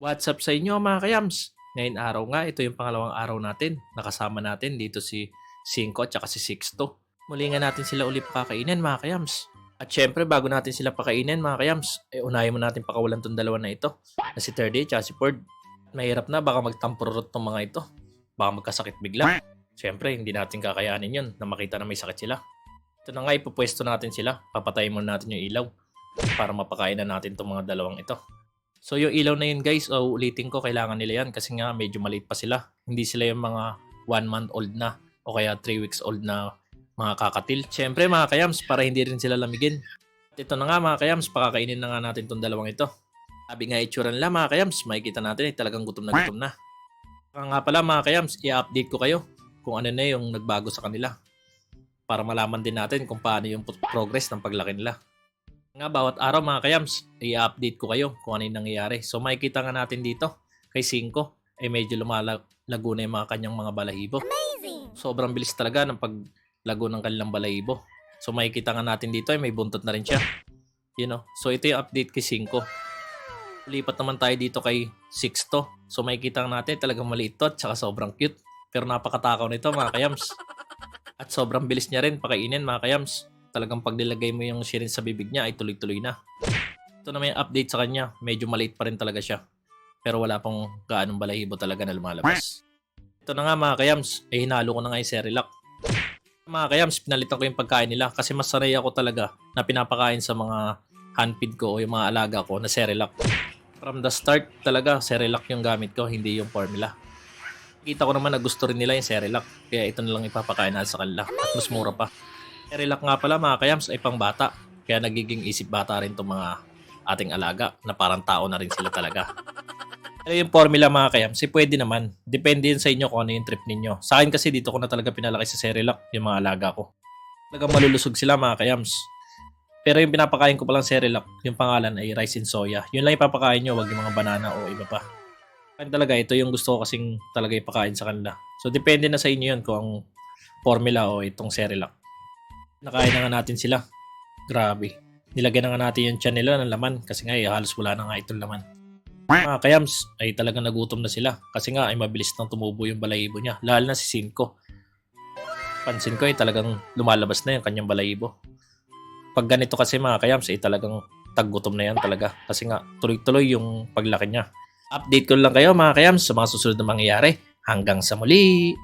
What's up sa inyo mga kayams? Ngayon araw nga, ito yung pangalawang araw natin. Nakasama natin dito si Cinco at si Sixto. Muli nga natin sila ulit pakakainin mga kayams. At syempre, bago natin sila pakainin mga kayams, eh, unahin mo natin pakawalan tong dalawa na ito. Na si Third at si Ford. Mahirap na, baka magtampurot tong mga ito. Baka magkasakit bigla. Syempre, hindi natin kakayanin yun na makita na may sakit sila. Ito na nga, ipupwesto natin sila. Papatayin muna natin yung ilaw para mapakain na natin tong mga dalawang ito. So yung ilaw na yun guys, oh, ulitin ko, kailangan nila yan kasi nga medyo maliit pa sila. Hindi sila yung mga 1 month old na o kaya 3 weeks old na mga kakatil. Siyempre mga kayams, para hindi rin sila lamigin. At ito na nga mga kayams, pakakainin na nga natin tong dalawang ito. Sabi nga itsura nila mga kayams, makikita natin eh, talagang gutom na gutom na. Saka nga pala mga kayams, i-update ko kayo kung ano na yung nagbago sa kanila. Para malaman din natin kung paano yung progress ng paglaki nila nga bawat araw mga kayams, i-update ko kayo kung ano yung nangyayari. So makikita nga natin dito kay 5 ay medyo lumalago na yung mga kanyang mga balahibo. Sobrang bilis talaga ng paglago ng kanilang balahibo. So makikita nga natin dito ay may buntot na rin siya. You know? So ito yung update kay 5. Lipat naman tayo dito kay 6 to. So makikita nga natin talagang maliit to at saka sobrang cute. Pero napakatakaw nito mga kayams. At sobrang bilis niya rin pakainin mga kayams talagang pag nilagay mo yung syringe sa bibig niya ay tuloy-tuloy na. Ito na may update sa kanya. Medyo maliit pa rin talaga siya. Pero wala pang gaanong balahibo talaga na lumalabas. Ito na nga mga kayams, ay hinalo ko na nga yung Cerelac. Mga kayams, pinalitan ko yung pagkain nila kasi mas sanay ako talaga na pinapakain sa mga handfeed ko o yung mga alaga ko na Cerelac. From the start talaga, Cerelac yung gamit ko, hindi yung formula. Kita ko naman na gusto rin nila yung Cerelac, kaya ito na lang ipapakain natin sa kanila at mas mura pa. Relax nga pala mga kayams ay pang bata. Kaya nagiging isip bata rin itong mga ating alaga na parang tao na rin sila talaga. Pero yung formula mga kayams, si pwede naman. Depende yun sa inyo kung ano yung trip ninyo. Sa akin kasi dito ko na talaga pinalaki sa Cerelac yung mga alaga ko. Talagang malulusog sila mga kayams. Pero yung pinapakain ko palang Cerelac, yung pangalan ay rice and soya. Yun lang ipapakain nyo, wag yung mga banana o iba pa. Kaya talaga, ito yung gusto ko kasing talaga ipakain sa kanila. So depende na sa inyo yun kung ang formula o itong Cerelac. Nakain na nga natin sila. Grabe. Nilagyan na nga natin yung tiyan nila ng laman kasi nga eh, halos wala na nga itong laman. Mga kayams ay talagang nagutom na sila kasi nga ay mabilis nang tumubo yung balahibo niya. Lalo na si Cinco. Pansin ko ay talagang lumalabas na yung kanyang balahibo. Pag ganito kasi mga kayams ay talagang taggutom na yan talaga kasi nga tuloy-tuloy yung paglaki niya. Update ko lang kayo mga kayams sa mga susunod na mangyayari. Hanggang sa muli!